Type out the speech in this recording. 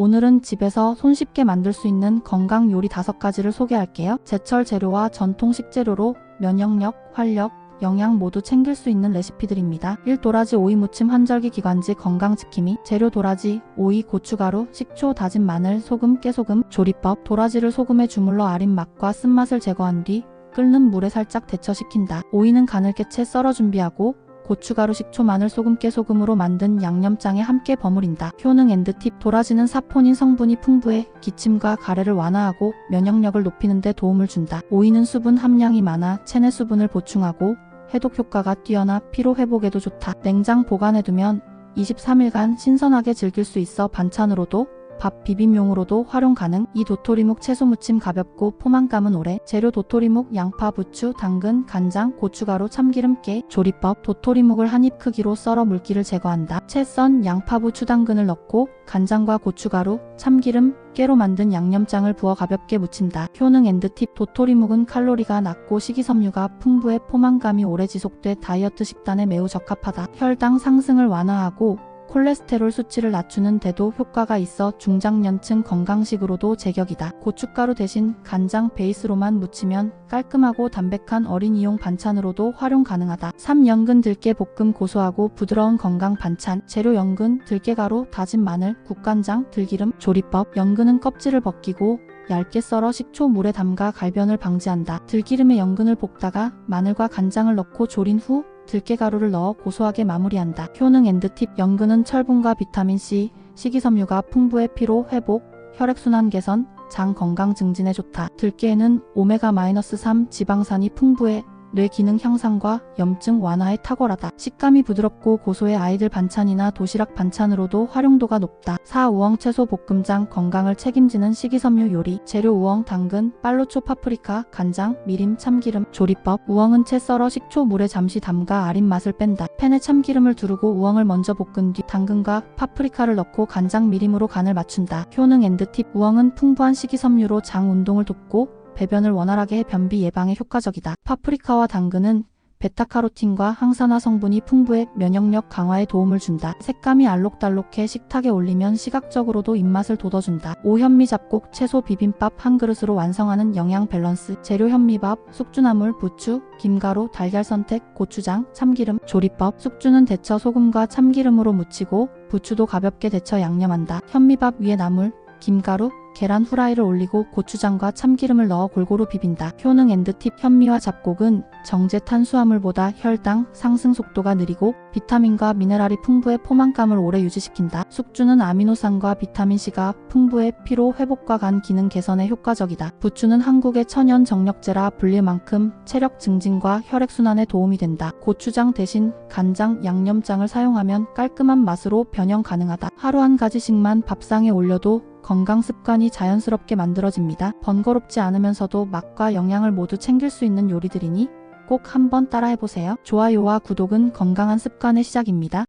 오늘은 집에서 손쉽게 만들 수 있는 건강 요리 5가지를 소개할게요. 제철 재료와 전통 식재료로 면역력, 활력, 영양 모두 챙길 수 있는 레시피들입니다. 1. 도라지 오이 무침 한절기 기관지 건강지킴이 재료 도라지, 오이, 고춧가루, 식초, 다진 마늘, 소금, 깨소금 조리법 도라지를 소금에 주물러 아린 맛과 쓴맛을 제거한 뒤 끓는 물에 살짝 데쳐식힌다. 오이는 간을 깨채 썰어 준비하고 고춧가루, 식초, 마늘, 소금, 깨소금으로 만든 양념장에 함께 버무린다. 효능 엔드 팁 도라지는 사포닌 성분이 풍부해 기침과 가래를 완화하고 면역력을 높이는 데 도움을 준다. 오이는 수분 함량이 많아 체내 수분을 보충하고 해독 효과가 뛰어나 피로 회복에도 좋다. 냉장 보관해두면 23일간 신선하게 즐길 수 있어 반찬으로도 밥 비빔용으로도 활용 가능. 이 도토리묵 채소 무침 가볍고 포만감은 오래. 재료 도토리묵, 양파, 부추, 당근, 간장, 고춧가루, 참기름, 깨. 조리법 도토리묵을 한입 크기로 썰어 물기를 제거한다. 채 썬 양파, 부추, 당근을 넣고 간장과 고춧가루, 참기름, 깨로 만든 양념장을 부어 가볍게 무친다. 효능 엔드 팁 도토리묵은 칼로리가 낮고 식이섬유가 풍부해 포만감이 오래 지속돼 다이어트 식단에 매우 적합하다. 혈당 상승을 완화하고 콜레스테롤 수치를 낮추는 데도 효과가 있어 중장년층 건강식으로도 제격이다. 고춧가루 대신 간장 베이스로만 무치면 깔끔하고 담백한 어린이용 반찬으로도 활용 가능하다. 3. 연근 들깨 볶음 고소하고 부드러운 건강 반찬 재료 연근, 들깨가루, 다진 마늘, 국간장, 들기름 조리법 연근은 껍질을 벗기고 얇게 썰어 식초 물에 담가 갈변을 방지한다. 들기름에 연근을 볶다가 마늘과 간장을 넣고 졸인 후 들깨가루를 넣어 고소하게 마무리한다. 효능 엔드 팁 연근은 철분과 비타민C, 식이섬유가 풍부해 피로 회복, 혈액순환 개선, 장 건강 증진에 좋다. 들깨에는 오메가-3 지방산이 풍부해 뇌 기능 향상과 염증 완화에 탁월하다. 식감이 부드럽고 고소해 아이들 반찬이나 도시락 반찬으로도 활용도가 높다. 4. 우엉 채소 볶음장 건강을 책임지는 식이섬유 요리 재료 우엉 당근, 빨로초 파프리카, 간장, 미림, 참기름 조리법 우엉은 채 썰어 식초 물에 잠시 담가 아린 맛을 뺀다. 팬에 참기름을 두르고 우엉을 먼저 볶은 뒤 당근과 파프리카를 넣고 간장, 미림으로 간을 맞춘다. 효능 엔드팁 우엉은 풍부한 식이섬유로 장 운동을 돕고 배변을 원활하게 해 변비 예방에 효과적이다. 파프리카와 당근은 베타카로틴과 항산화 성분이 풍부해 면역력 강화에 도움을 준다. 색감이 알록달록해 식탁에 올리면 시각적으로도 입맛을 돋워준다. 오현미 잡곡 채소 비빔밥 한 그릇으로 완성하는 영양 밸런스 재료 현미밥, 숙주나물, 부추, 김가루, 달걀 선택, 고추장, 참기름 조리법 숙주는 데쳐 소금과 참기름으로 무치고 부추도 가볍게 데쳐 양념한다. 현미밥 위에 나물, 김가루, 계란 후라이를 올리고 고추장과 참기름을 넣어 골고루 비빈다. 효능 엔드팁 현미와 잡곡은 정제 탄수화물보다 혈당 상승 속도가 느리고 비타민과 미네랄이 풍부해 포만감을 오래 유지시킨다. 숙주는 아미노산과 비타민C가 풍부해 피로 회복과 간 기능 개선에 효과적이다. 부추는 한국의 천연 정력제라 불릴 만큼 체력 증진과 혈액순환에 도움이 된다. 고추장 대신 간장, 양념장을 사용하면 깔끔한 맛으로 변형 가능하다. 하루 한 가지씩만 밥상에 올려도 건강 습관이 자연스럽게 만들어집니다. 번거롭지 않으면서도 맛과 영양을 모두 챙길 수 있는 요리들이니 꼭 한번 따라해보세요. 좋아요와 구독은 건강한 습관의 시작입니다.